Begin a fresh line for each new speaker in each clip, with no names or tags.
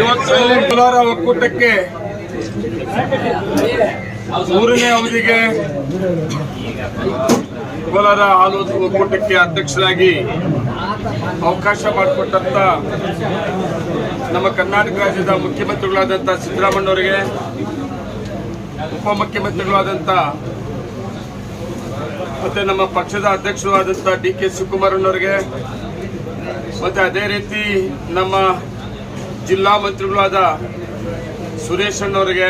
ಇವತ್ತು ಕೋಲಾರ ಒಕ್ಕೂಟಕ್ಕೆ ಮೂರನೇ ಅವಧಿಗೆ ಕೋಲಾರ ಹಾಲು ಒಕ್ಕೂಟಕ್ಕೆ ಅಧ್ಯಕ್ಷರಾಗಿ ಅವಕಾಶ ಮಾಡಿಕೊಟ್ಟಂತ ನಮ್ಮ ಕರ್ನಾಟಕ ರಾಜ್ಯದ ಮುಖ್ಯಮಂತ್ರಿಗಳಾದಂಥ ಸಿದ್ದರಾಮಣ್ಣವರಿಗೆ ಉಪಮುಖ್ಯಮಂತ್ರಿಗಳಾದಂಥ ಮತ್ತೆ ನಮ್ಮ ಪಕ್ಷದ ಅಧ್ಯಕ್ಷರು ಆದಂಥ ಡಿ ಕೆ ಶಿವಕುಮಾರಣ್ಣವರಿಗೆ ಮತ್ತೆ ಅದೇ ರೀತಿ ನಮ್ಮ ಜಿಲ್ಲಾ ಮಂತ್ರಿಗಳಾದ ಸುರೇಶ್ ಅಣ್ಣವರಿಗೆ,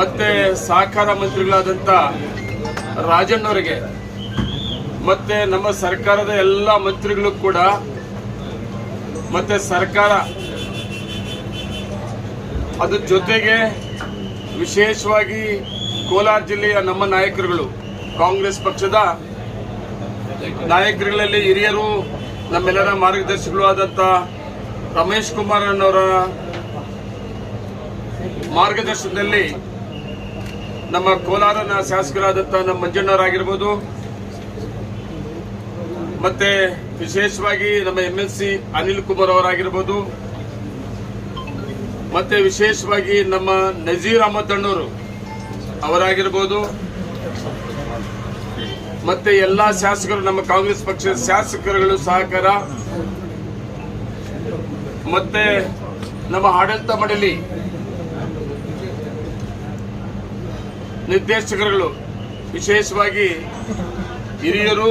ಮತ್ತೆ ಸಹಕಾರ ಮಂತ್ರಿಗಳಾದಂಥ ರಾಜಣ್ಣವರಿಗೆ ಮತ್ತೆ ನಮ್ಮ ಸರ್ಕಾರದ ಎಲ್ಲ ಮಂತ್ರಿಗಳು ಕೂಡ, ಮತ್ತೆ ಸರ್ಕಾರ ಅದ್ರ ಜೊತೆಗೆ ವಿಶೇಷವಾಗಿ ಕೋಲಾರ ಜಿಲ್ಲೆಯ ನಮ್ಮ ನಾಯಕರುಗಳು, ಕಾಂಗ್ರೆಸ್ ಪಕ್ಷದ ನಾಯಕರುಗಳಲ್ಲಿ ಹಿರಿಯರು, ನಮ್ಮೆಲ್ಲರ ಮಾರ್ಗದರ್ಶಿಗಳು ಆದಂಥ ರಮೇಶ್ ಕುಮಾರ್ ಅನ್ನೋರ ಮಾರ್ಗದರ್ಶನದಲ್ಲಿ ನಮ್ಮ ಕೋಲಾರನ ಶಾಸಕರಾದಂಥ ನಮ್ಮ ಮಂಜಣ್ಣವರಾಗಿರ್ಬೋದು. ಮತ್ತೆ ವಿಶೇಷವಾಗಿ ನಮ್ಮ M L C Anil Kumar ಅವರಾಗಿರ್ಬೋದು. ಮತ್ತೆ ವಿಶೇಷವಾಗಿ ನಮ್ಮ ನಜೀರ್ ಅಹಮದ್ ಅಣ್ಣವರು ಅವರಾಗಿರ್ಬೋದು. ಮತ್ತೆ ಎಲ್ಲಾ ಶಾಸಕರು, ನಮ್ಮ ಕಾಂಗ್ರೆಸ್ ಪಕ್ಷದ ಶಾಸಕರುಗಳು ಸಹಕಾರ ಮತ್ತೆ ನಮ್ಮ ಆಡಳಿತ ಮಂಡಳಿ ನಿರ್ದೇಶಕರುಗಳು, ವಿಶೇಷವಾಗಿ ಹಿರಿಯರು,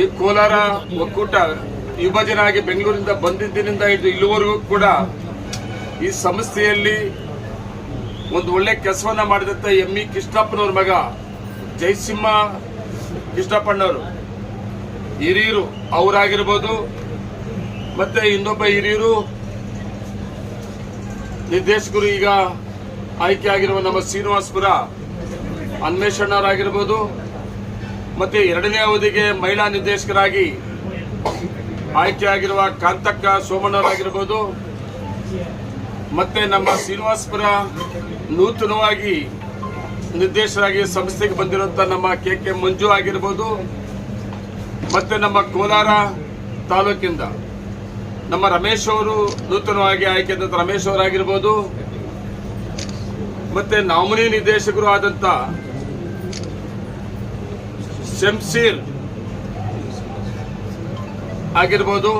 ಈ ಕೋಲಾರ ಒಕ್ಕೂಟ ವಿಭಜನೆ ಆಗಿ ಬೆಂಗಳೂರಿಂದ ಬಂದಿದ್ದಿನಿಂದ ಹಿಡಿದು ಇಲ್ಲಿವರೆಗೂ ಕೂಡ ಈ ಸಂಸ್ಥೆಯಲ್ಲಿ ಒಂದು ಒಳ್ಳೆ ಕೆಲಸವನ್ನ ಮಾಡಿದಂತ ಎಂ ಇ ಕೃಷ್ಣಪ್ಪನವ್ರ ಮಗ ಜಯಸಿಂಹ ಕೃಷ್ಣಪ್ಪಣ್ಣವರು ಹಿರಿಯರು ಅವರಾಗಿರ್ಬೋದು ಮತ್ತೆ ಇನ್ನೊಬ್ಬ ಹಿರಿಯರು. ನಿರ್ದೇಶಕರು ಈಗ ಆಯ್ಕೆ ಆಗಿರುವ ನಮ್ಮ ಶ್ರೀನಿವಾಸ್ಪುರ ಅನ್ವೇಷಣರಾಗಿರ್ಬೋದು. ಮತ್ತೆ ಎರಡನೇ ಅವಧಿಗೆ ಮಹಿಳಾ ನಿರ್ದೇಶಕರಾಗಿ ಆಯ್ಕೆ ಆಗಿರುವ ಕಾಂತಕ್ಕ ಸೋಮಣ್ಣರಾಗಿರ್ಬೋದು ಮತ್ತೆ ನಮ್ಮ ಶ್ರೀನಿವಾಸ್ಪುರ ನೂತನವಾಗಿ ನಿರ್ದೇಶಕರಾಗಿ ಸಂಸ್ಥೆಗೆ ಬಂದಿರುವಂತ ನಮ್ಮ ಕೆ ಕೆ ಮಂಜು ಆಗಿರ್ಬೋದು. ಮತ್ತೆ ನಮ್ಮ ಕೋಲಾರ ತಾಲೂಕಿಂದ ನಮ್ಮ ರಮೇಶ್ ಅವರು ನೂತನವಾಗಿ ಆಯ್ಕೆಯಾದಂಥ ರಮೇಶ್ ಅವರಾಗಿರ್ಬೋದು. ಮತ್ತೆ ನಾಮಿನಿ ನಿರ್ದೇಶಕರು ಆದಂತ ಶಂಸೀರ್ ಆಗಿರ್ಬೋದು.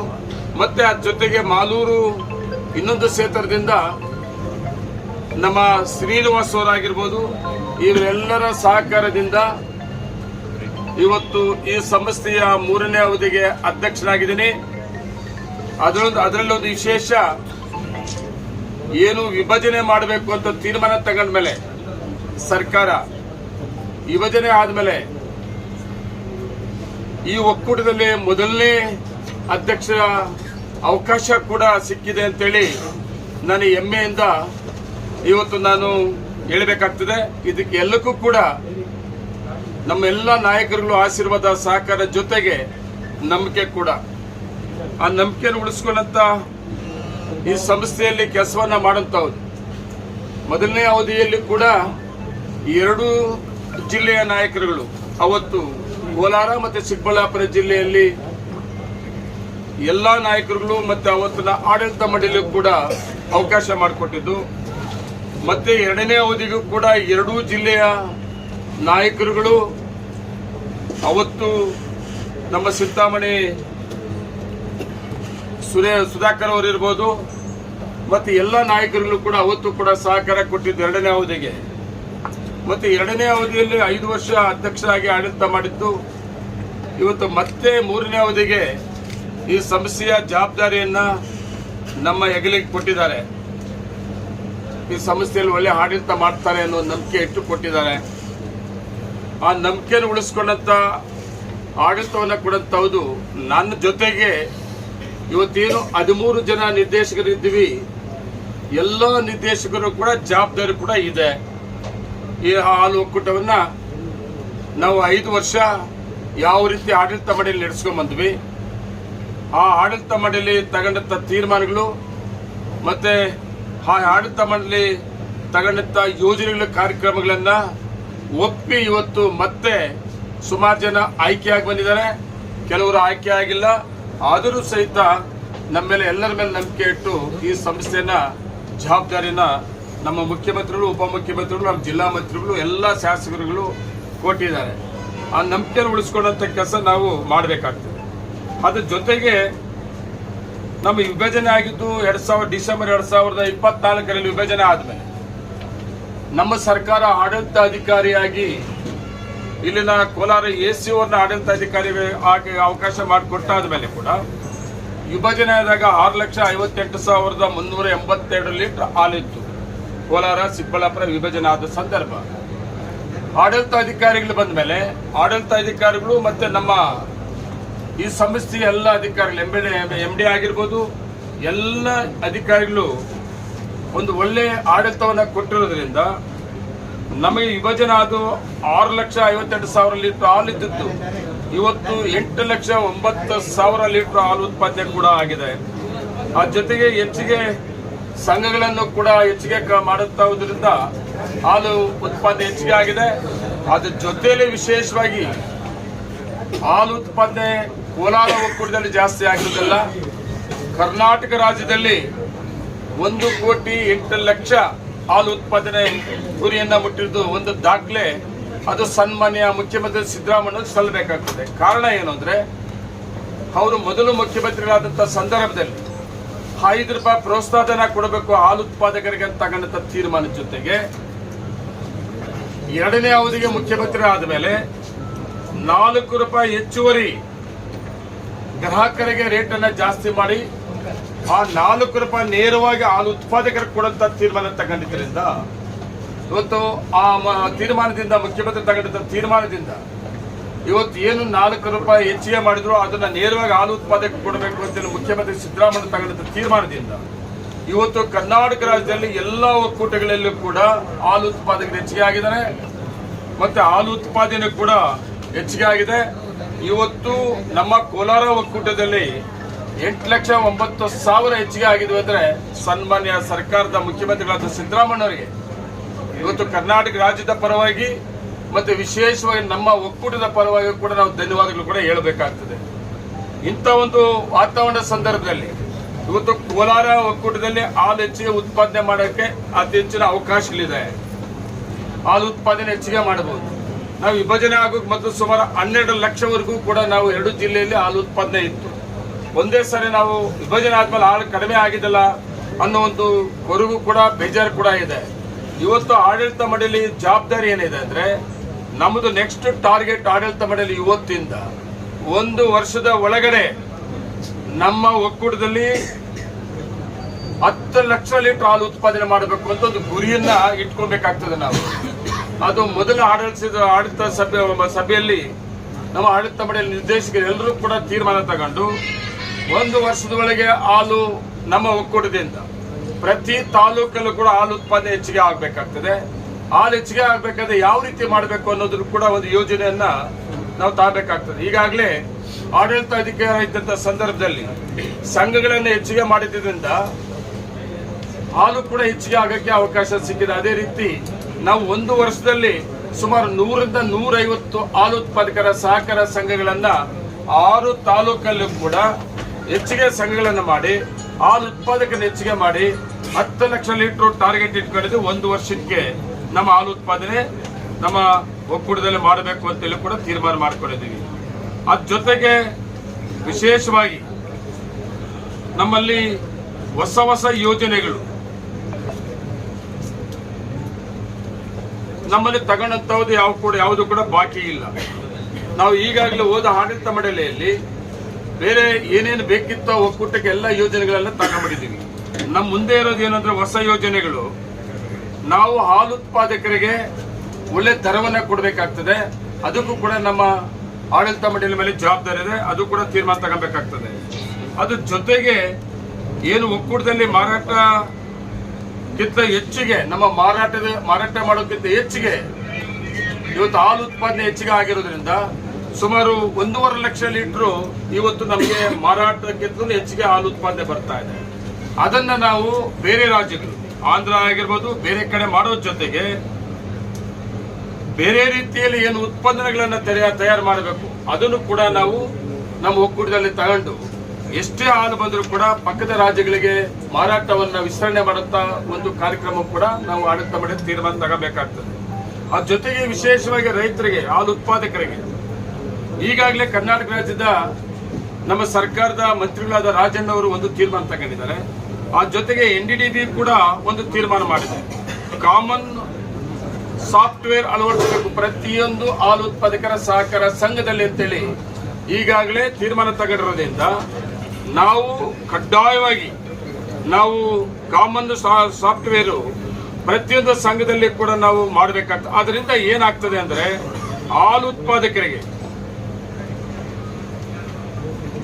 ಮತ್ತೆ ಅದ್ರ ಜೊತೆಗೆ ಮಾಲೂರು ಇನ್ನೊಂದು ಕ್ಷೇತ್ರದಿಂದ ನಮ್ಮ ಶ್ರೀನಿವಾಸ್ ಅವರಾಗಿರ್ಬೋದು. ಇವರೆಲ್ಲರ ಸಹಕಾರದಿಂದ ಇವತ್ತು ಈ ಸಂಸ್ಥೆಯ ಮೂರನೇ ಅವಧಿಗೆ ಅಧ್ಯಕ್ಷನಾಗಿದ್ದೀನಿ ಅದರೊಂದು ಅದರಲ್ಲೊಂದು ವಿಶೇಷ ಏನು ವಿಭಜನೆ ಮಾಡಬೇಕು ಅಂತ ತೀರ್ಮಾನ ತಗೊಂಡ ಮೇಲೆ ಸರ್ಕಾರ ವಿಭಜನೆ ಆದ್ಮೇಲೆ ಈ ಒಕ್ಕೂಟದಲ್ಲಿ ಮೊದಲನೇ ಅಧ್ಯಕ್ಷರ ಅವಕಾಶ ಕೂಡ ಸಿಕ್ಕಿದೆ ಅಂತೇಳಿ ನಾನು ಹೆಮ್ಮೆಯಿಂದ ಇವತ್ತು ನಾನು ಹೇಳಬೇಕಾಗ್ತದೆ. ಇದಕ್ಕೆ ಎಲ್ಲಕ್ಕೂ ಕೂಡ ನಮ್ಮೆಲ್ಲ ನಾಯಕರುಗಳು ಆಶೀರ್ವಾದ ಸಹಕಾರ ಜೊತೆಗೆ ನಂಬಿಕೆ ಕೂಡ. ಆ ನಂಬಿಕೆಯನ್ನು ಉಳಿಸ್ಕೊಂಡಂತ ಈ ಸಂಸ್ಥೆಯಲ್ಲಿ ಕೆಲಸವನ್ನ ಮಾಡುತ್ತವ್ರು ಮೊದಲನೇ ಅವಧಿಯಲ್ಲಿ ಕೂಡ ಎರಡು ಜಿಲ್ಲೆಯ ನಾಯಕರುಗಳು, ಅವತ್ತು ಕೋಲಾರ ಮತ್ತೆ ಚಿಕ್ಕಬಳ್ಳಾಪುರ ಜಿಲ್ಲೆಯಲ್ಲಿ ಎಲ್ಲಾ ನಾಯಕರುಗಳು ಮತ್ತೆ ಅವತ್ತಿನ ಆಡಳಿತ ಮಂಡಳಿಗೂ ಕೂಡ ಅವಕಾಶ ಮಾಡಿಕೊಟ್ಟಿದ್ದು. ಮತ್ತೆ ಎರಡನೇ ಅವಧಿಗೂ ಕೂಡ ಎರಡೂ ಜಿಲ್ಲೆಯ ನಾಯಕರುಗಳು ಅವತ್ತು ನಮ್ಮ ಚಿಂತಾಮಣಿ ಸುರೇ ಸುಧಾಕರ್ ಅವರು ಇರ್ಬೋದು, ಮತ್ತೆ ಎಲ್ಲ ನಾಯಕರಲ್ಲೂ ಕೂಡ ಅವತ್ತು ಕೂಡ ಸಹಕಾರ ಕೊಟ್ಟಿದ್ದು ಎರಡನೇ ಅವಧಿಗೆ. ಮತ್ತೆ ಎರಡನೇ ಅವಧಿಯಲ್ಲಿ ಐದು ವರ್ಷ ಅಧ್ಯಕ್ಷರಾಗಿ ಆಡಳಿತ ಮಾಡಿದ್ದು, ಇವತ್ತು ಮತ್ತೆ ಮೂರನೇ ಅವಧಿಗೆ ಈ ಸಂಸ್ಥೆಯ ಜವಾಬ್ದಾರಿಯನ್ನು ನಮ್ಮ ಹೆಗಲಿಗೆ ಕೊಟ್ಟಿದ್ದಾರೆ. ಈ ಸಂಸ್ಥೆಯಲ್ಲಿ ಒಳ್ಳೆ ಆಡಳಿತ ಮಾಡ್ತಾರೆ ಅನ್ನೋ ನಂಬಿಕೆ ಇಟ್ಟು ಕೊಟ್ಟಿದ್ದಾರೆ. ಆ ನಂಬಿಕೆಯನ್ನು ಉಳಿಸ್ಕೊಂಡಂತ ಆಡಳಿತವನ್ನು ಕೊಡಂಥವ್ದು ನನ್ನ ಜೊತೆಗೆ ಇವತ್ತೇನು ಹದಿಮೂರು ಜನ ನಿರ್ದೇಶಕರಿದ್ದೀವಿ. ಎಲ್ಲ ನಿರ್ದೇಶಕರು ಕೂಡ ಜವಾಬ್ದಾರಿ ಕೂಡ ಇದೆ. ಈ ಹಾಲು ಒಕ್ಕೂಟವನ್ನು ನಾವು ಐದು ವರ್ಷ ಯಾವ ರೀತಿ ಆಡಳಿತ ಮಂಡಳಿ ನಡೆಸ್ಕೊಂಡ್ ಬಂದ್ವಿ. ಆ ಆಡಳಿತ ಮಂಡಳಿ ತಗೊಂಡಂಥ ತೀರ್ಮಾನಗಳು ಮತ್ತೆ ಆ ಆಡಳಿತ ಮಂಡಳಿ ತಗೊಂಡಂತ ಯೋಜನೆಗಳ ಕಾರ್ಯಕ್ರಮಗಳನ್ನು ಒಪ್ಪಿ ಇವತ್ತು ಮತ್ತೆ ಸುಮಾರು ಜನ ಆಯ್ಕೆಯಾಗಿ ಬಂದಿದ್ದಾರೆ. ಕೆಲವರು ಆಯ್ಕೆ ಆಗಿಲ್ಲ. ಆದರೂ ಸಹಿತ ನಮ್ಮ ಮೇಲೆ, ಎಲ್ಲರ ಮೇಲೆ ನಂಬಿಕೆ ಇಟ್ಟು ಈ ಸಂಸ್ಥೆನ ಜವಾಬ್ದಾರಿನ ನಮ್ಮ ಮುಖ್ಯಮಂತ್ರಿಗಳು, ಉಪಮುಖ್ಯಮಂತ್ರಿಗಳು, ನಮ್ಮ ಜಿಲ್ಲಾ ಮಂತ್ರಿಗಳು, ಎಲ್ಲ ಶಾಸಕರುಗಳು ಕೊಟ್ಟಿದ್ದಾರೆ. ಆ ನಂಬಿಕೆಯನ್ನು ಉಳಿಸ್ಕೊಳ್ಳೋಂಥ ಕೆಲಸ ನಾವು ಮಾಡಬೇಕಾಗ್ತದೆ. ಅದ್ರ ಜೊತೆಗೆ ನಮ್ಮ ವಿಭಜನೆ ಆಗಿದ್ದು ಎರಡ್ ಸಾವಿರದ ಡಿಸೆಂಬರ್ ಎರಡ್ ಸಾವಿರದ ಇಪ್ಪತ್ನಾಲ್ಕರಲ್ಲಿ ವಿಭಜನೆ ಆದ್ಮೇಲೆ ನಮ್ಮ ಸರ್ಕಾರ ಆಡಳಿತ ಅಧಿಕಾರಿಯಾಗಿ ಇಲ್ಲಿನ ಕೋಲಾರ ಎ ಸಿ ಅವ್ರನ್ನ ಆಡಳಿತ ಅಧಿಕಾರಿ ಆಗಿ ಅವಕಾಶ ಮಾಡಿಕೊಟ್ಟಾದ ಮೇಲೆ ಕೂಡ ವಿಭಜನೆ ಆದಾಗ ಆರು ಲಕ್ಷ ಐವತ್ತೆಂಟು ಸಾವಿರದ ಮುನ್ನೂರ ಎಂಬತ್ತೆರಡು ಲೀಟರ್ ಹಾಲಿತ್ತು ಕೋಲಾರ, ಚಿಕ್ಕಬಳ್ಳಾಪುರ ವಿಭಜನೆ ಆದ ಸಂದರ್ಭ. ಆಡಳಿತ ಅಧಿಕಾರಿಗಳು ಬಂದ ಮೇಲೆ ಆಡಳಿತ ಅಧಿಕಾರಿಗಳು ಮತ್ತೆ ನಮ್ಮ ಈ ಸಂಸ್ಥೆಯ ಎಲ್ಲ ಅಧಿಕಾರಿಗಳು ಎಂ ಡಿ ಎಂ ಡಿ ಆಗಿರ್ಬೋದು, ಎಲ್ಲ ಅಧಿಕಾರಿಗಳು ಒಂದು ಒಳ್ಳೆ ಆಡಳಿತವನ್ನು ಕೊಟ್ಟಿರೋದ್ರಿಂದ ನಮಗೆ ವಿಭಜನ ಅದು ಆರು ಲಕ್ಷ ಐವತ್ತೆಂಟು ಸಾವಿರ ಲೀಟರ್ ಹಾಲು ಇದ್ದಿತ್ತು. ಇವತ್ತು ಎಂಟು ಲಕ್ಷ ಒಂಬತ್ತು ಸಾವಿರ ಲೀಟರ್ ಹಾಲು ಉತ್ಪಾದನೆ ಕೂಡ ಆಗಿದೆ. ಆ ಜೊತೆಗೆ ಹೆಚ್ಚಿಗೆ ಸಂಘಗಳನ್ನು ಕೂಡ ಹೆಚ್ಚಿಗೆ ಮಾಡುತ್ತಾ ಹೋದ್ರಿಂದ ಹಾಲು ಉತ್ಪಾದನೆ ಹೆಚ್ಚಿಗೆ ಆಗಿದೆ. ಅದ್ರ ಜೊತೆಯಲ್ಲಿ ವಿಶೇಷವಾಗಿ ಹಾಲು ಉತ್ಪಾದನೆ ಕೋಲಾರ ಒಕ್ಕೂಟದಲ್ಲಿ ಜಾಸ್ತಿ ಆಗಿರೋದಿಲ್ಲ ಕರ್ನಾಟಕ ರಾಜ್ಯದಲ್ಲಿ ಒಂದು ಕೋಟಿ ಎಂಟು ಲಕ್ಷ ಹಾಲು ಉತ್ಪಾದನೆ ಗುರಿಯನ್ನ ಮುಟ್ಟಿದ್ದು ಒಂದು ದಾಖಲೆ. ಅದು ಸನ್ಮಾನ್ಯ ಮುಖ್ಯಮಂತ್ರಿ ಸಿದ್ದರಾಮಯ್ಯ ಸಲ್ಲಬೇಕಾಗ್ತದೆ. ಕಾರಣ ಏನು ಅಂದ್ರೆ, ಅವರು ಮೊದಲು ಮುಖ್ಯಮಂತ್ರಿಗಳಾದಂಥ ಸಂದರ್ಭದಲ್ಲಿ ಐದು ರೂಪಾಯಿ ಪ್ರೋತ್ಸಾಹನ ಕೊಡಬೇಕು ಹಾಲು ಉತ್ಪಾದಕರಿಗೆ ಅಂತ ತಗೊಂಡಂತ ತೀರ್ಮಾನ ಜೊತೆಗೆ, ಎರಡನೇ ಅವಧಿಗೆ ಮುಖ್ಯಮಂತ್ರಿ ಆದ ಮೇಲೆ ನಾಲ್ಕು ರೂಪಾಯಿ ಹೆಚ್ಚುವರಿ ಗ್ರಾಹಕರಿಗೆ ರೇಟ್ ಅನ್ನ ಜಾಸ್ತಿ ಮಾಡಿ ಆ ನಾಲ್ಕು ರೂಪಾಯಿ ನೇರವಾಗಿ ಹಾಲು ಉತ್ಪಾದಕರಿಗೆ ಕೊಡುವಂತ ತೀರ್ಮಾನ ತಗೊಂಡಿದ್ದರಿಂದ, ಇವತ್ತು ಆ ತೀರ್ಮಾನದಿಂದ, ಮುಖ್ಯಮಂತ್ರಿ ತಗೊಂಡಿದ್ದ ತೀರ್ಮಾನದಿಂದ ಇವತ್ತು ಏನು ನಾಲ್ಕು ರೂಪಾಯಿ ಹೆಚ್ಚಿಗೆ ಮಾಡಿದ್ರು ಅದನ್ನ ನೇರವಾಗಿ ಹಾಲು ಉತ್ಪಾದಕ ಕೊಡಬೇಕು ಅಂತ ಮುಖ್ಯಮಂತ್ರಿ ಸಿದ್ದರಾಮಯ್ಯ ತಗೊಂಡಿದ್ದ ತೀರ್ಮಾನದಿಂದ ಇವತ್ತು ಕರ್ನಾಟಕ ರಾಜ್ಯದಲ್ಲಿ ಎಲ್ಲ ಒಕ್ಕೂಟಗಳಲ್ಲೂ ಕೂಡ ಹಾಲು ಉತ್ಪಾದಕರು ಹೆಚ್ಚಿಗೆ ಆಗಿದ್ದಾರೆ. ಮತ್ತೆ ಹಾಲು ಉತ್ಪಾದನೆ ಕೂಡ ಹೆಚ್ಚಿಗೆ ಆಗಿದೆ. ಇವತ್ತು ನಮ್ಮ ಕೋಲಾರ ಒಕ್ಕೂಟದಲ್ಲಿ ಎಂಟು ಲಕ್ಷ ಒಂಬತ್ತು ಸಾವಿರ ಹೆಚ್ಚಿಗೆ ಆಗಿದ್ವು ಅಂದರೆ ಸನ್ಮಾನ್ಯ ಸರ್ಕಾರದ ಮುಖ್ಯಮಂತ್ರಿಗಳಾದ ಸಿದ್ದರಾಮಯ್ಯವರಿಗೆ ಇವತ್ತು ಕರ್ನಾಟಕ ರಾಜ್ಯದ ಪರವಾಗಿ ಮತ್ತು ವಿಶೇಷವಾಗಿ ನಮ್ಮ ಒಕ್ಕೂಟದ ಪರವಾಗಿ ಕೂಡ ನಾವು ಧನ್ಯವಾದಗಳು ಕೂಡ ಹೇಳಬೇಕಾಗ್ತದೆ. ಇಂಥ ಒಂದು ವಾತಾವರಣ ಸಂದರ್ಭದಲ್ಲಿ ಇವತ್ತು ಕೋಲಾರ ಒಕ್ಕೂಟದಲ್ಲಿ ಹಾಲು ಹೆಚ್ಚಿಗೆ ಉತ್ಪಾದನೆ ಮಾಡೋಕ್ಕೆ ಅತಿ ಹೆಚ್ಚಿನ ಅವಕಾಶಗಳಿದೆ. ಹಾಲು ಉತ್ಪಾದನೆ ಹೆಚ್ಚಿಗೆ ಮಾಡಬಹುದು ನಾವು ವಿಭಜನೆ ಆಗೋಕೆ ಮತ್ತು ಸುಮಾರು ಹನ್ನೆರಡು ಲಕ್ಷವರೆಗೂ ಕೂಡ ನಾವು ಎರಡು ಜಿಲ್ಲೆಯಲ್ಲಿ ಹಾಲು ಉತ್ಪಾದನೆ ಇತ್ತು. ಒಂದೇ ಸರಿ ನಾವು ವಿಭಜನೆ ಆದ್ಮೇಲೆ ಆಳು ಕಡಿಮೆ ಆಗಿದ್ದಲ್ಲ ಅನ್ನೋ ಒಂದು ಕೊರಗು ಕೂಡ, ಬೇಜಾರು ಕೂಡ ಇದೆ. ಇವತ್ತು ಆಡಳಿತ ಮಂಡಳಿ ಜವಾಬ್ದಾರಿ ಏನಿದೆ ಅಂದ್ರೆ ನಮ್ಮದು ನೆಕ್ಸ್ಟ್ ಟಾರ್ಗೆಟ್ ಆಡಳಿತ ಮಂಡಳಿ ಇವತ್ತಿಂದ ಒಂದು ವರ್ಷದ ಒಳಗಡೆ ನಮ್ಮ ಒಕ್ಕೂಟದಲ್ಲಿ ಹತ್ತು ಲಕ್ಷ ಲೀಟರ್ ಹಾಲು ಉತ್ಪಾದನೆ ಮಾಡಬೇಕು ಅಂತ ಒಂದು ಗುರಿಯನ್ನ ಇಟ್ಕೊಳ್ಬೇಕಾಗ್ತದೆ ನಾವು. ಅದು ಮೊದಲ ಆಡಳಿತ ಆಡಳಿತ ಸಭೆ, ಸಭೆಯಲ್ಲಿ ನಮ್ಮ ಆಡಳಿತ ಮಂಡಳಿ ನಿರ್ದೇಶಕರು ಎಲ್ಲರೂ ಕೂಡ ತೀರ್ಮಾನ ತಗೊಂಡು ಒಂದು ವರ್ಷದ ಒಳಗೆ ಹಾಲು ನಮ್ಮ ಒಕ್ಕೂಟದಿಂದ. ಪ್ರತಿ ತಾಲೂಕಲ್ಲೂ ಕೂಡ ಹಾಲು ಉತ್ಪಾದನೆ ಹೆಚ್ಚಿಗೆ ಆಗಬೇಕಾಗ್ತದೆ. ಹಾಲು ಹೆಚ್ಚಿಗೆ ಆಗ್ಬೇಕಾದ್ರೆ ಯಾವ ರೀತಿ ಮಾಡಬೇಕು ಅನ್ನೋದ್ರ ಕೂಡ ಒಂದು ಯೋಜನೆಯನ್ನ ನಾವು ತಾಬೇಕಾಗ್ತದೆ ಈಗಾಗಲೇ ಆಡಳಿತ ಅಧಿಕಾರ ಇದ್ದಂತ ಸಂದರ್ಭದಲ್ಲಿ ಸಂಘಗಳನ್ನು ಹೆಚ್ಚಿಗೆ ಮಾಡಿದ್ದರಿಂದ ಹಾಲು ಕೂಡ ಹೆಚ್ಚಿಗೆ ಆಗಕ್ಕೆ ಅವಕಾಶ ಸಿಕ್ಕಿದೆ. ಅದೇ ರೀತಿ ನಾವು ಒಂದು ವರ್ಷದಲ್ಲಿ ಸುಮಾರು ನೂರರಿಂದ ನೂರೈವತ್ತು ಹಾಲು ಉತ್ಪಾದಕರ ಸಹಕಾರ ಸಂಘಗಳನ್ನ ಆರು ತಾಲೂಕಲ್ಲೂ ಕೂಡ ಹೆಚ್ಚಿಗೆ ಸಂಘಗಳನ್ನು ಮಾಡಿ, ಹಾಲು ಉತ್ಪಾದಕನ ಹೆಚ್ಚಿಗೆ ಮಾಡಿ, ಹತ್ತು ಲಕ್ಷ ಲೀಟರ್ ಟಾರ್ಗೆಟ್ ಇಟ್ಕೊಂಡಿದ್ದು ಒಂದು ವರ್ಷಕ್ಕೆ ನಮ್ಮ ಹಾಲು ಉತ್ಪಾದನೆ, ನಮ್ಮ ಒಕ್ಕೂಟದಲ್ಲಿ ಮಾಡಬೇಕು ಅಂತೇಳಿ ಕೂಡ ತೀರ್ಮಾನ ಮಾಡಿಕೊಂಡಿದ್ದೀವಿ. ಅದ್ರ ಜೊತೆಗೆ ವಿಶೇಷವಾಗಿ ನಮ್ಮಲ್ಲಿ ಹೊಸ ಹೊಸ ಯೋಜನೆಗಳು. ನಮ್ಮಲ್ಲಿ ತಗೊಂಡಂತವ್ದು ಯಾವ ಕೂಡ, ಯಾವುದು ಕೂಡ ಬಾಕಿ ಇಲ್ಲ. ನಾವು ಈಗಾಗಲೇ ಹೋದ ಆಡಳಿತ ಮಂಡಳಿಯಲ್ಲಿ ಬೇರೆ ಏನೇನು ಬೇಕಿತ್ತೋ ಒಕ್ಕೂಟಕ್ಕೆ ಎಲ್ಲ ಯೋಜನೆಗಳೆಲ್ಲ ತಗೊಂಡ್ಬಿಟ್ಟಿದ್ದೀವಿ. ನಮ್ಮ ಮುಂದೆ ಇರೋದು ಏನಂದ್ರೆ ಹೊಸ ಯೋಜನೆಗಳು. ನಾವು ಹಾಲು ಉತ್ಪಾದಕರಿಗೆ ಒಳ್ಳೆ ದರವನ್ನ ಕೊಡಬೇಕಾಗ್ತದೆ. ಅದಕ್ಕೂ ಕೂಡ ನಮ್ಮ ಆಡಳಿತ ಮಂಡಳಿ ಮೇಲೆ ಜವಾಬ್ದಾರಿ ಇದೆ. ಅದು ಕೂಡ ತೀರ್ಮಾನ ತಗೋಬೇಕಾಗ್ತದೆ. ಅದ್ರ ಜೊತೆಗೆ ಏನು ಒಕ್ಕೂಟದಲ್ಲಿ ಮಾರಾಟಕ್ಕಿಂತ ಕಿಂತ ಹೆಚ್ಚಿಗೆ, ನಮ್ಮ ಮಾರಾಟದ ಮಾರಾಟ ಮಾಡೋಕ್ಕಿಂತ ಹೆಚ್ಚಿಗೆ ಇವತ್ತು ಹಾಲು ಉತ್ಪಾದನೆ ಹೆಚ್ಚಿಗೆ ಆಗಿರೋದ್ರಿಂದ ಸುಮಾರು ಒಂದೂವರೆ ಲಕ್ಷ ಲೀಟರ್ ಇವತ್ತು ನಮಗೆ ಮಾರಾಟಕ್ಕಿಂತ ಹೆಚ್ಚಿಗೆ ಹಾಲು ಉತ್ಪಾದನೆ ಬರ್ತಾ ಇದೆ. ಅದನ್ನ ನಾವು ಬೇರೆ ರಾಜ್ಯಗಳು, ಆಂಧ್ರ ಆಗಿರ್ಬೋದು, ಬೇರೆ ಕಡೆ ಮಾಡೋ ಜೊತೆಗೆ ಬೇರೆ ರೀತಿಯಲ್ಲಿ ಏನು ಉತ್ಪನ್ನಗಳನ್ನು ತಯಾರು ಮಾಡಬೇಕು. ಅದನ್ನು ಕೂಡ ನಾವು ನಮ್ಮ ಒಕ್ಕೂಟದಲ್ಲಿ ತಗೊಂಡು ಎಷ್ಟೇ ಹಾಲು ಬಂದರೂ ಕೂಡ ಪಕ್ಕದ ರಾಜ್ಯಗಳಿಗೆ ಮಾರಾಟವನ್ನು ವಿಸ್ತರಣೆ ಮಾಡುತ್ತಾ ಒಂದು ಕಾರ್ಯಕ್ರಮ ಕೂಡ ನಾವು ಆಡಳಿತ ಮಾಡಿ ತೀರ್ಮಾನ ತಗೋಬೇಕಾಗ್ತದೆ. ಅದ್ರ ಜೊತೆಗೆ ವಿಶೇಷವಾಗಿ ರೈತರಿಗೆ, ಹಾಲು ಉತ್ಪಾದಕರಿಗೆ ಈಗಾಗಲೇ ಕರ್ನಾಟಕ ರಾಜ್ಯದ ನಮ್ಮ ಸರ್ಕಾರದ ಮಂತ್ರಿಗಳಾದ ರಾಜಣ್ಣ ಅವರು ಒಂದು ತೀರ್ಮಾನ ತಗೊಂಡಿದ್ದಾರೆ. ಆ ಜೊತೆಗೆ ಎನ್ ಡಿ ಡಿ ಕೂಡ ಒಂದು ತೀರ್ಮಾನ ಮಾಡಿದೆ. ಕಾಮನ್ ಸಾಫ್ಟ್ವೇರ್ ಅಳವಡಿಸಬೇಕು. ಪ್ರತಿಯೊಂದು ಹಾಲು ಉತ್ಪಾದಕರ ಸಹಕಾರ ಸಂಘದಲ್ಲಿ ಅಂತೇಳಿ ಈಗಾಗಲೇ ತೀರ್ಮಾನ ತಗೊಂಡಿರೋದ್ರಿಂದ ನಾವು ಕಡ್ಡಾಯವಾಗಿ ನಾವು ಕಾಮನ್ ಸಾಫ್ಟ್ವೇರು ಪ್ರತಿಯೊಂದು ಸಂಘದಲ್ಲಿ ಕೂಡ ನಾವು ಮಾಡಬೇಕಾಗ್ತದೆ ಅದರಿಂದ ಏನಾಗ್ತದೆ ಅಂದ್ರೆ ಹಾಲು ಉತ್ಪಾದಕರಿಗೆ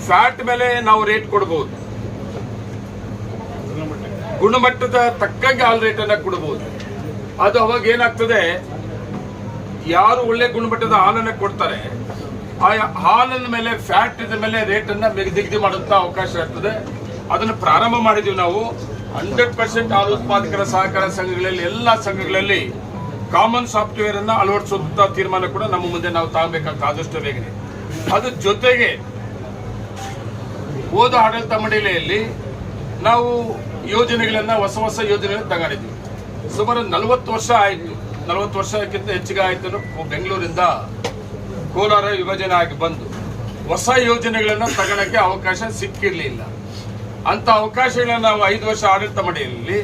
ಫ್ಯಾಟ್ ಮೇಲೆ ನಾವು ರೇಟ್ ಕೊಡಬಹುದು ಗುಣಮಟ್ಟದ ತಕ್ಕಂಗೆ ಹಾಲು ರೇಟ್ ಅನ್ನ ಕೊಡಬಹುದು ಅದು ಅವಾಗ ಏನಾಗ್ತದೆ? ಯಾರು ಒಳ್ಳೆ ಗುಣಮಟ್ಟದ ಹಾಲನ್ನ ಕೊಡ್ತಾರೆ, ಆ ಹಾಲಿನ ಮೇಲೆ ಫ್ಯಾಟ್ ಮೇಲೆ ರೇಟ್ ಅನ್ನ ನಿಗದಿ ಮಾಡುವಂತ ಅವಕಾಶ ಇರ್ತದೆ. ಅದನ್ನು ಪ್ರಾರಂಭ ಮಾಡಿದೀವಿ ನಾವು. ಹಂಡ್ರೆಡ್ ಪರ್ಸೆಂಟ್ ಹಾಲು ಉತ್ಪಾದಕರ ಸಹಕಾರ ಸಂಘಗಳಲ್ಲಿ, ಎಲ್ಲ ಸಂಘಗಳಲ್ಲಿ ಕಾಮನ್ ಸಾಫ್ಟ್ವೇರ್ ಅನ್ನ ಅಳವಡಿಸುವಂತ ತೀರ್ಮಾನ ಕೂಡ ನಮ್ಮ ಮುಂದೆ ನಾವು ತಗೋಬೇಕಾಗ್ತದೆ ಆದಷ್ಟು ಬೇಗನೆ. ಅದ್ರ ಜೊತೆಗೆ ಹೋದ ಆಡಳಿತ ಮಂಡಳಿಯಲ್ಲಿ ನಾವು ಯೋಜನೆಗಳನ್ನು, ಹೊಸ ಹೊಸ ಯೋಜನೆಗಳನ್ನು ತಗೊಂಡಿದ್ವಿ. ಸುಮಾರು ನಲವತ್ತು ವರ್ಷ ಆಯಿತು. ನಲವತ್ತು ವರ್ಷಕ್ಕಿಂತ ಹೆಚ್ಚಿಗೆ ಆಯಿತು ಬೆಂಗಳೂರಿಂದ ಕೋಲಾರ ವಿಭಜನೆ ಆಗಿ ಬಂದು ಹೊಸ ಯೋಜನೆಗಳನ್ನು ತಗೊಳಕ್ಕೆ ಅವಕಾಶ ಸಿಕ್ಕಿರಲಿಲ್ಲ. ಅಂತ ಅವಕಾಶಗಳನ್ನ ನಾವು ಐದು ವರ್ಷ ಆಡಳಿತ ಮಂಡಳಿಯಲ್ಲಿ,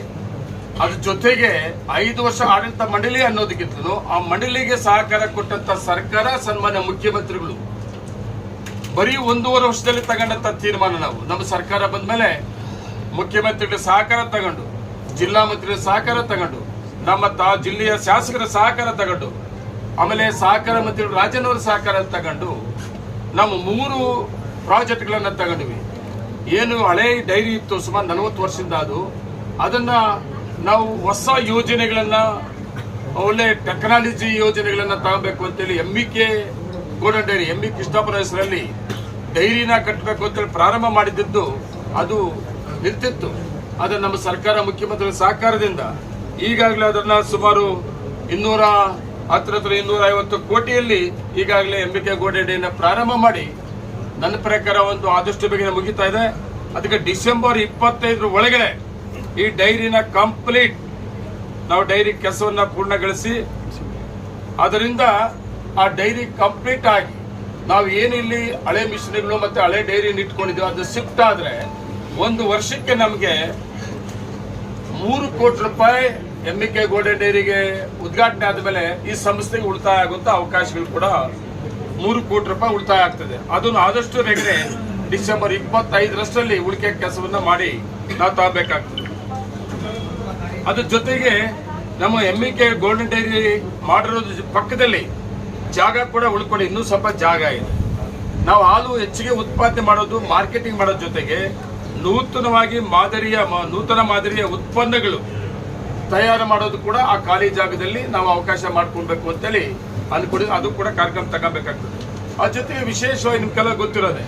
ಅದ್ರ ಜೊತೆಗೆ ಐದು ವರ್ಷ ಆಡಳಿತ ಮಂಡಳಿ ಅನ್ನೋದಕ್ಕಿಂತ ಆ ಮಂಡಳಿಗೆ ಸಹಕಾರ ಕೊಟ್ಟಂತ ಸರ್ಕಾರ ಸನ್ಮಾನ್ಯ ಮುಖ್ಯಮಂತ್ರಿಗಳು ಬರೀ ಒಂದೂವರೆ ವರ್ಷದಲ್ಲಿ ತಗೊಂಡಂತ ತೀರ್ಮಾನ ನಾವು. ನಮ್ಮ ಸರ್ಕಾರ ಬಂದ್ಮೇಲೆ ಮುಖ್ಯಮಂತ್ರಿಗಳ ಸಹಕಾರ ತಗೊಂಡು, ಜಿಲ್ಲಾ ಮಂತ್ರಿಗಳ ಸಹಕಾರ ತಗೊಂಡು, ನಮ್ಮ ತಾ, ಜಿಲ್ಲೆಯ ಶಾಸಕರ ಸಹಕಾರ ತಗೊಂಡು, ಆಮೇಲೆ ಸಹಕಾರ ಮಂತ್ರಿಗಳು ರಾಜನವರ ಸಹಕಾರ ತಗೊಂಡು ನಮ್ಮ ಮೂರು ಪ್ರಾಜೆಕ್ಟ್ಗಳನ್ನು ತಗೊಂಡ್ವಿ. ಏನು ಹಳೆ ಡೈರಿ ಇತ್ತು, ಸುಮಾರು ನಲವತ್ತು ವರ್ಷದಿಂದ ಅದು. ಅದನ್ನ ನಾವು ಹೊಸ ಯೋಜನೆಗಳನ್ನ, ಒಳ್ಳೆ ಟೆಕ್ನಾಲಜಿ ಯೋಜನೆಗಳನ್ನ ತಗೋಬೇಕು ಅಂತೇಳಿ M B K golden dairy M B ಕೃಷ್ಣಪ್ಪನ ಹೆಸರಲ್ಲಿ ಡೈರಿನ ಕಟ್ಟಬೇಕು ಅಂತೇಳಿ ಪ್ರಾರಂಭ ಮಾಡಿದ್ದು ಅದು ನಿಂತಿತ್ತು. ಆದರೆ ನಮ್ಮ ಸರ್ಕಾರ ಮುಖ್ಯಮಂತ್ರಿಗಳ ಸಹಕಾರದಿಂದ. ಈಗಾಗಲೇ ಅದನ್ನ ಸುಮಾರು ಇನ್ನೂರ, ಹತ್ರ ಹತ್ರ ಇನ್ನೂರ ಐವತ್ತು ಕೋಟಿಯಲ್ಲಿ ಈಗಾಗಲೇ ಎಂ ಬಿ ಕೆ ಡೈರಿನ ಪ್ರಾರಂಭ ಮಾಡಿ ನನ್ನ ಪ್ರಕಾರ ಒಂದು ಆದಷ್ಟು ಬೇಗನೆ ಮುಗಿತಾ ಇದೆ. ಅದಕ್ಕೆ ಡಿಸೆಂಬರ್ ಇಪ್ಪತ್ತೈದರ ಒಳಗಡೆ ಈ ಡೈರಿನ ಕಂಪ್ಲೀಟ್ ನಾವು ಡೈರಿ ಕೆಲಸವನ್ನ ಪೂರ್ಣಗೊಳಿಸಿ, ಅದರಿಂದ ಆ ಡೈರಿ ಕಂಪ್ಲೀಟ್ ಆಗಿ ನಾವು ಏನಿಲ್ಲಿ ಹಳೆ ಮಿಷಿನ್ಗಳು ಮತ್ತೆ ಹಳೆ ಡೈರಿ ಇಟ್ಕೊಂಡಿದ್ದೀವಿ ಅದು ಶಿಫ್ಟ್ ಆದ್ರೆ ಒಂದು ವರ್ಷಕ್ಕೆ ನಮಗೆ ಮೂರು ಕೋಟಿ ರೂಪಾಯಿ ಎಂ ಕೆ ಗೋಲ್ಡನ್ ಡೈರಿಗೆ ಉದ್ಘಾಟನೆ ಆದಮೇಲೆ ಈ ಸಂಸ್ಥೆಗೆ ಉಳಿತಾಯ ಆಗುವಂತ ಅವಕಾಶಗಳು ಕೂಡ ಮೂರು ಕೋಟಿ ರೂಪಾಯಿ ಉಳಿತಾಯ ಆಗ್ತದೆ. ಅದನ್ನು ಆದಷ್ಟು ಬೇಗನೆ ಡಿಸೆಂಬರ್ ಇಪ್ಪತ್ತೈದರಷ್ಟರಲ್ಲಿ ಉಳಿಕೆ ಕೆಲಸವನ್ನ ಮಾಡಿ ನಾವು ತಗೋಬೇಕಾಗ್ತದೆ ಅದ್ರ ಜೊತೆಗೆ ನಮ್ಮ ಎಂ ಕೆ ಗೋಲ್ಡನ್ ಡೈರಿ ಮಾಡಿರೋದ್ರ ಪಕ್ಕದಲ್ಲಿ ಜಾಗ ಕೂಡ ಉಳ್ಕೊಂಡು ಇನ್ನೂ ಸ್ವಲ್ಪ ಜಾಗ ಇದೆ. ನಾವು ಹಾಲು ಹೆಚ್ಚಿಗೆ ಉತ್ಪಾದನೆ ಮಾಡೋದು, ಮಾರ್ಕೆಟಿಂಗ್ ಮಾಡೋದ್ರ ಜೊತೆಗೆ ನೂತನವಾಗಿ ಮಾದರಿಯ ನೂತನ ಮಾದರಿಯ ಉತ್ಪನ್ನಗಳು ತಯಾರು ಮಾಡೋದು ಕೂಡ ಆ ಖಾಲಿ ಜಾಗದಲ್ಲಿ ನಾವು ಅವಕಾಶ ಮಾಡ್ಕೊಳ್ಬೇಕು ಅಂತೇಳಿ ಅನ್ಕೊಂಡು ಅದು ಕೂಡ ಕಾರ್ಯಕ್ರಮ ತಗೋಬೇಕಾಗ್ತದೆ. ಅದ್ರ ಜೊತೆಗೆ ವಿಶೇಷವಾಗಿ ನಿಮ್ಗೆಲ್ಲ ಗೊತ್ತಿರೋದೆ,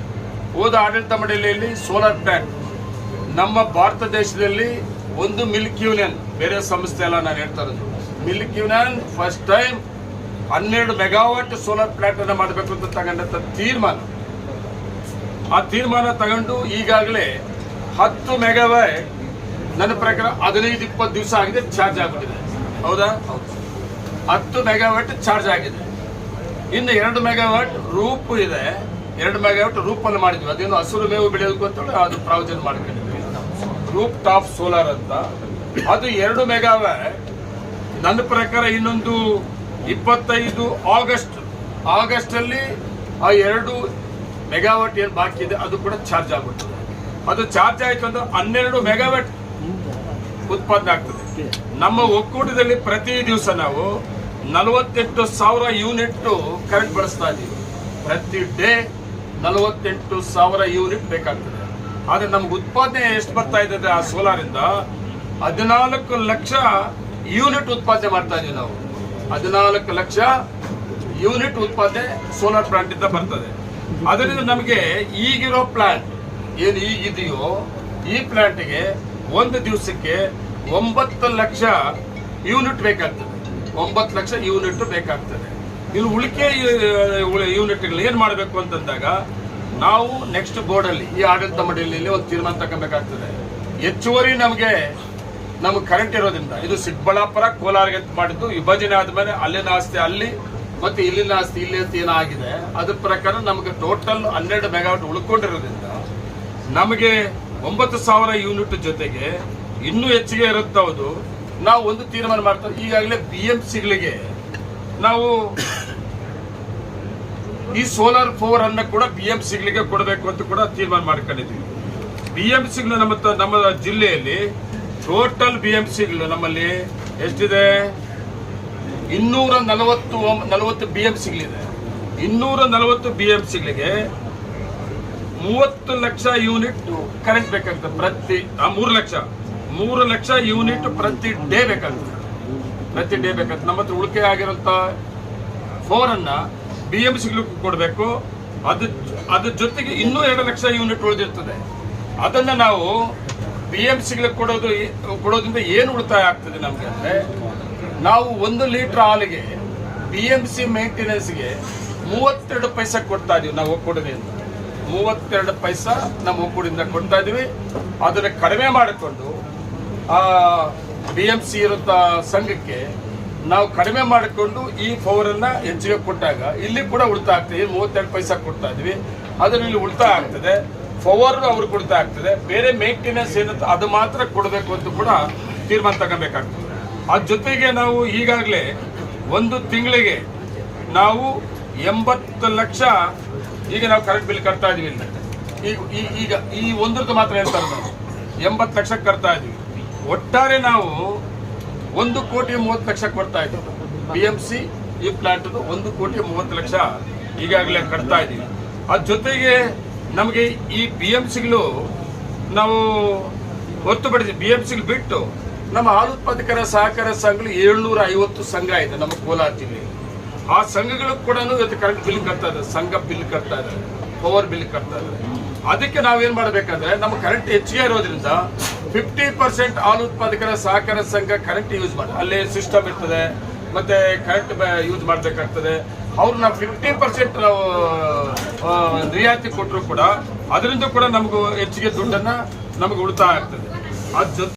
ಹೋದ ಆಡಳಿತ ಮಂಡಳಿಯಲ್ಲಿ ಸೋಲಾರ್ ಪ್ಲಾಂಟ್. ನಮ್ಮ ಭಾರತ ದೇಶದಲ್ಲಿ ಒಂದು ಮಿಲ್ಕ್ ಯೂನಿಯನ್, ಬೇರೆ ಸಂಸ್ಥೆ ಎಲ್ಲ ನಾನು ಹೇಳ್ತಾ ಇರೋದು. ಮಿಲ್ಕ್ ಯೂನಿಯನ್, ಫಸ್ಟ್ ಟೈಮ್ ಹನ್ನೆರಡು ಮೆಗಾವಾಟ್ ಸೋಲಾರ್ ಪ್ಲಾಂಟ್ ಅನ್ನ ಮಾಡಬೇಕು ಅಂತ ತಗೊಂಡಂತ ತೀರ್ಮಾನ. ಆ ತೀರ್ಮಾನ ತಗೊಂಡು ಈಗಾಗಲೇ ಹತ್ತು ಮೆಗಾವಾಟ್ ನನ್ನ ಪ್ರಕಾರ ಹದಿನೈದು, ಇಪ್ಪತ್ತು ದಿವಸ ಆಗಿದೆ ಚಾರ್ಜ್ ಆಗ್ಬಿಟ್ಟಿದೆ. ಹೌದಾ? ಹತ್ತು ಮೆಗಾವಾಟ್ ಚಾರ್ಜ್ ಆಗಿದೆ. ಇನ್ನು ಎರಡು ಮೆಗಾವಾಟ್ ರೂಪು ಇದೆ. ಎರಡು ಮೆಗಾವಾಟ್ ರೂಪನ್ನು ಮಾಡಿದ್ವಿ. ಅದೇನು ಹಸಿರು ಮೇವು ಬೆಳೆಯೋದಕ್ಕೂ ಅಂತೇಳಿ ಅದು ಪ್ರಾವಿಜನ್ ಮಾಡ್ಕೊಂಡಿದ್ವಿ. ರೂಪ್ ಟಾಪ್ ಸೋಲಾರ್ ಅಂತ. ಅದು ಎರಡು ಮೆಗಾವಾಟ್ ನನ್ನ ಪ್ರಕಾರ ಇನ್ನೊಂದು ಇಪ್ಪತ್ತೈದು ಆಗಸ್ಟ್ ಆಗಸ್ಟ್ ಅಲ್ಲಿ ಆ ಎರಡು ಮೆಗಾವಾಟ್ ಏನು ಬಾಕಿ ಇದೆ, ಅದು ಕೂಡ ಚಾರ್ಜ್ ಆಗ್ಬಿಡ್ತದೆ. ಅದು ಚಾರ್ಜ್ ಆಯ್ತು ಅಂದ್ರೆ ಹನ್ನೆರಡು ಮೆಗಾವಾಟ್ ಉತ್ಪಾದನೆ ಆಗ್ತದೆ. ನಮ್ಮ ಒಕ್ಕೂಟದಲ್ಲಿ ಪ್ರತಿ ದಿವಸ ನಾವು ನಲವತ್ತೆಂಟು ಸಾವಿರ ಯೂನಿಟ್ ಕರೆಂಟ್ ಬಳಸ್ತಾ ಇದ್ದೀವಿ. ಪ್ರತಿ ಡೇ ನಲವತ್ತೆಂಟು ಸಾವಿರ ಯೂನಿಟ್ ಬೇಕಾಗ್ತದೆ. ಆದ್ರೆ ನಮ್ಗೆ ಉತ್ಪಾದನೆ ಎಷ್ಟು ಬರ್ತಾ ಇದೆ ಆ ಸೋಲಾರ್ ಇಂದ ಹದಿನಾಲ್ಕು ಲಕ್ಷ ಯೂನಿಟ್ ಉತ್ಪಾದನೆ ಮಾಡ್ತಾ ಇದೀವಿ ನಾವು. ಹದಿನಾಲ್ಕು ಲಕ್ಷ ಯೂನಿಟ್ ಉತ್ಪಾದನೆ ಸೋಲಾರ್ ಪ್ಲಾಂಟ್ ಇಂದ ಬರ್ತದೆ. ಅದರಿಂದ ನಮಗೆ ಈಗಿರೋ ಪ್ಲಾಂಟ್ ಏನು ಈಗಿದೆಯೋ ಈ ಪ್ಲಾಂಟ್ಗೆ ಒಂದು ದಿವಸಕ್ಕೆ ಒಂಬತ್ತು ಲಕ್ಷ ಯೂನಿಟ್ ಬೇಕಾಗ್ತದೆ. ಒಂಬತ್ತು ಲಕ್ಷ ಯೂನಿಟ್ ಬೇಕಾಗ್ತದೆ. ಇಲ್ಲಿ ಉಳಿಕೆ ಯೂನಿಟ್ಗಳು ಏನು ಮಾಡಬೇಕು ಅಂತಂದಾಗ ನಾವು ನೆಕ್ಸ್ಟ್ ಬೋರ್ಡಲ್ಲಿ ಈ ಆಡಳಿತ ಮಂಡಳಿಯಲ್ಲಿ ಒಂದು ತೀರ್ಮಾನ ತಗೊಬೇಕಾಗ್ತದೆ. ಹೆಚ್ಚುವರಿ ನಮಗೆ ನಮಗೆ ಕರೆಂಟ್ ಇರೋದ್ರಿಂದ. ಇದು ಚಿಕ್ಕಬಳ್ಳಾಪುರ ಕೋಲಾರ್ಗೆ ಮಾಡಿದ್ದು, ವಿಭಜನೆ ಆದ್ಮೇಲೆ ಅಲ್ಲಿನ ಆಸ್ತಿ ಅಲ್ಲಿ, ಮತ್ತೆ ಇಲ್ಲಿನ ಆಸ್ತಿ ಇಲ್ಲಿ ಅಂತ ಏನಾಗಿದೆ, ಅದ್ರ ಪ್ರಕಾರ ನಮಗೆ ಟೋಟಲ್ ಹನ್ನೆರಡು ಮೆಗಾವಟ್ ಉಳ್ಕೊಂಡಿರೋದ್ರಿಂದ ನಮಗೆ ಒಂಬತ್ತು ಸಾವಿರ ಯೂನಿಟ್ ಜೊತೆಗೆ ಇನ್ನೂ ಹೆಚ್ಚಿಗೆ ಇರುತ್ತೆ ಹೌದು. ನಾವು ಒಂದು ತೀರ್ಮಾನ ಮಾಡ್ತೇವೆ. ಈಗಾಗಲೇ ಬಿ ಎಂ ಸಿಗಳಿಗೆ ನಾವು ಈ ಸೋಲಾರ್ ಪವರ್ ಅನ್ನ ಕೂಡ ಬಿ ಎಂ ಸಿಗಳಿಗೆ ಕೊಡಬೇಕು ಅಂತ ಕೂಡ ತೀರ್ಮಾನ ಮಾಡ್ಕೊಂಡಿದ್ವಿ ಬಿ ಎಂ ಸಿಗ್ಲು ನಮ್ಮ ನಮ್ಮ ಜಿಲ್ಲೆಯಲ್ಲಿ ಟೋಟಲ್ ಬಿ ಎಂ ಸಿಗಳು ನಮ್ಮಲ್ಲಿ ಎಷ್ಟಿದೆ? ಇನ್ನೂರ ನಲವತ್ತು ನಲವತ್ತು ಬಿ ಎಂ ಸಿಗಳಿದೆ ಇನ್ನೂರ ನಲವತ್ತು ಬಿ ಎಂ ಸಿಗಳಿಗೆ ಮೂವತ್ತು ಲಕ್ಷ ಯೂನಿಟ್ ಕರೆಂಟ್ ಬೇಕಾಗ್ತದೆ ಪ್ರತಿ ಮೂರು ಲಕ್ಷ ಮೂರು ಲಕ್ಷ ಯೂನಿಟ್ ಪ್ರತಿ ಡೇ ಬೇಕಾಗ್ತದೆ ಪ್ರತಿ ಡೇ ಬೇಕಾಗ್ತದೆ ನಮ್ಮ ಹತ್ರ ಉಳಿಕೆ ಆಗಿರೋಂಥ ಫೋರನ್ನು ಬಿ ಎಂ ಸಿಗ್ಲಿಕ್ಕೆ ಕೊಡಬೇಕು. ಅದು ಅದ್ರ ಜೊತೆಗೆ ಇನ್ನೂ ಎರಡು ಲಕ್ಷ ಯೂನಿಟ್ ಉಳಿದಿರ್ತದೆ. ಅದನ್ನ ನಾವು ಬಿ ಎಂ ಸಿಗ್ಲಿಕ್ಕೆ ಕೊಡೋದು ಕೊಡೋದ್ರಿಂದ ಏನು ಉಳಿತಾಯ ಆಗ್ತದೆ ನಮಗೆ ಅಂದ್ರೆ, ನಾವು ಒಂದು ಲೀಟರ್ ಹಾಲಿಗೆ ಬಿ ಎಂ ಸಿ ಮೇಂಟೆನೆನ್ಸ್ಗೆ ಮೂವತ್ತೆರಡು ಪೈಸೆ ಕೊಡ್ತಾ ಇದೀವಿ ನಾವು ಒಕ್ಕೂಡದಿಂದ ಮೂವತ್ತೆರಡು ಪೈಸಾ ನಮ್ಮ ಒಕ್ಕೂಟದಿಂದ ಕೊಡ್ತಾ ಇದೀವಿ. ಅದನ್ನ ಕಡಿಮೆ ಮಾಡಿಕೊಂಡು, ಆ ಬಿ ಎಂ ಸಿ ಇರುವಂಥ ಸಂಘಕ್ಕೆ ನಾವು ಕಡಿಮೆ ಮಾಡಿಕೊಂಡು ಈ ಪವರನ್ನು ಹೆಚ್ಚಿಗೆ ಕೊಟ್ಟಾಗ ಇಲ್ಲಿ ಕೂಡ ಉಳಿತಾಯ ಆಗ್ತೀವಿ ಮೂವತ್ತೆರಡು ಪೈಸಾ ಕೊಡ್ತಾ ಇದೀವಿ. ಅದರಲ್ಲಿ ಉಳಿತಾಯ ಆಗ್ತದೆ. ಪವರ್ ಅವ್ರಿಗೆ ಕೊಡ್ತಾ ಆಗ್ತದೆ. ಬೇರೆ ಮೇಂಟೆನೆನ್ಸ್ ಏನಂತ ಅದು ಮಾತ್ರ ಕೊಡಬೇಕು ಅಂತ ಕೂಡ ತೀರ್ಮಾನ ತಗೋಬೇಕಾಗ್ತದೆ. ಅದ್ರ ಜೊತೆಗೆ ನಾವು ಈಗಾಗಲೇ ಒಂದು ತಿಂಗಳಿಗೆ ನಾವು ಎಂಬತ್ತು ಲಕ್ಷ ಈಗ ನಾವು ಕರೆಂಟ್ ಬಿಲ್ ಕಟ್ತಾ ಇದೀವಿ ಈಗ ಈಗ ಈ ಒಂದ್ರದ್ದು ಮಾತ್ರ ಹೇಳ್ತಾರೆ ನಾವು. ಎಂಬತ್ತು ಲಕ್ಷ ಕಟ್ತಾ ಇದೀವಿ. ಒಟ್ಟಾರೆ ನಾವು ಒಂದು ಕೋಟಿ ಮೂವತ್ತು ಲಕ್ಷ ಕೊಡ್ತಾ ಇದ್ದೀವಿ. ಬಿ ಎಂ ಸಿ ಈ ಪ್ಲಾಂಟ್ ಒಂದು ಕೋಟಿ ಮೂವತ್ತು ಲಕ್ಷ ಈಗಾಗಲೇ ಕಟ್ತಾ ಇದ್ದೀವಿ ಅದ್ರ ಜೊತೆಗೆ ನಮಗೆ ಈ ಬಿ ಎಂ ಸಿಗಳು ನಾವು ಹೊರತುಪಡಿಸಿ ಬಿ ಎಂ ಸಿಗಳು ಬಿಟ್ಟು ನಮ್ಮ ಹಾಲು ಉತ್ಪಾದಕರ ಸಹಕಾರ ಸಂಘಗಳು ಏಳ್ನೂರ ಐವತ್ತು ಸಂಘ ಇದೆ ನಮ್ಮ ಕೋಲಾರ ಜಿಲ್ಲೆ ಆ ಸಂಘಗಳು ಕೂಡ ಇವತ್ತು ಕರೆಂಟ್ ಬಿಲ್ ಕಟ್ತಾ ಇದ್ದಾರೆ ಸಂಘ ಬಿಲ್ ಕಟ್ತಾ ಇದ್ದಾರೆ ಪವರ್ ಬಿಲ್ ಕಟ್ತಾ ಇದ್ದಾರೆ ಅದಕ್ಕೆ ನಾವೇನ್ ಮಾಡಬೇಕಂದ್ರೆ ನಮ್ಮ ಕರೆಂಟ್ ಹೆಚ್ಚಿಗೆ ಇರೋದ್ರಿಂದ ಫಿಫ್ಟಿ ಪರ್ಸೆಂಟ್ ಹಾಲು ಉತ್ಪಾದಕರ ಸಹಕಾರ ಸಂಘ ಕರೆಂಟ್ ಯೂಸ್ ಮಾಡಿ. ಅಲ್ಲಿ ಸಿಸ್ಟಮ್ ಇರ್ತದೆ. ಮತ್ತೆ ಕರೆಂಟ್ ಯೂಸ್ ಮಾಡಬೇಕಾಗ್ತದೆ. ಅವ್ರು ನಾವು ಫಿಫ್ಟಿ ಪರ್ಸೆಂಟ್ ನಾವು ರಿಯಾಯಿತಿ ಕೊಟ್ಟರು ಕೂಡ, ಅದರಿಂದ ಕೂಡ ನಮಗೂ ಹೆಚ್ಚಿಗೆ ದುಡ್ಡನ್ನ ನಮಗೆ ಉಳಿತಾಯ ಆಗ್ತದೆ. ಅದ್ ಜೊತೆ